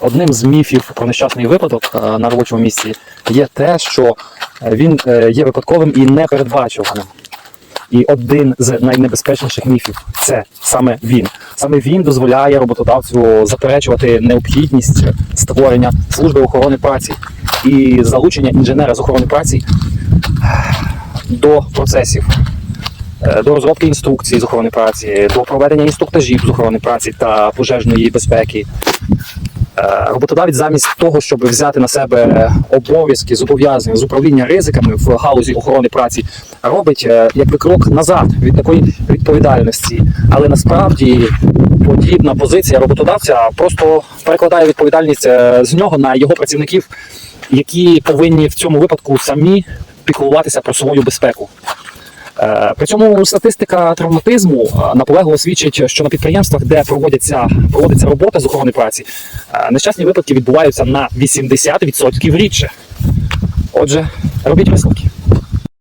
Одним з міфів про нещасний випадок е, на робочому місці є те, що е, він е, є випадковим і непередбачуваним. І один з найнебезпечніших міфів це саме він. Саме він дозволяє роботодавцю заперечувати необхідність створення служби охорони праці і залучення інженера з охорони праці до процесів, до розробки інструкцій з охорони праці, до проведення інструктажів з охорони праці та пожежної безпеки. Е, Роботодавець замість того, щоб взяти на себе обов'язки зобов'язання з управління ризиками в галузі охорони праці, робить е, якби крок назад від такої відповідальності. Але насправді подібна позиція роботодавця просто перекладає відповідальність е, з нього на його працівників, які повинні в цьому випадку самі піклуватися про свою безпеку. Е, При цьому статистика травматизму е, наполегливо свідчить, що на підприємствах, де проводяться, проводиться робота з охорони праці, е, нещасні випадки відбуваються на 80% рідше. Отже, робіть висновки.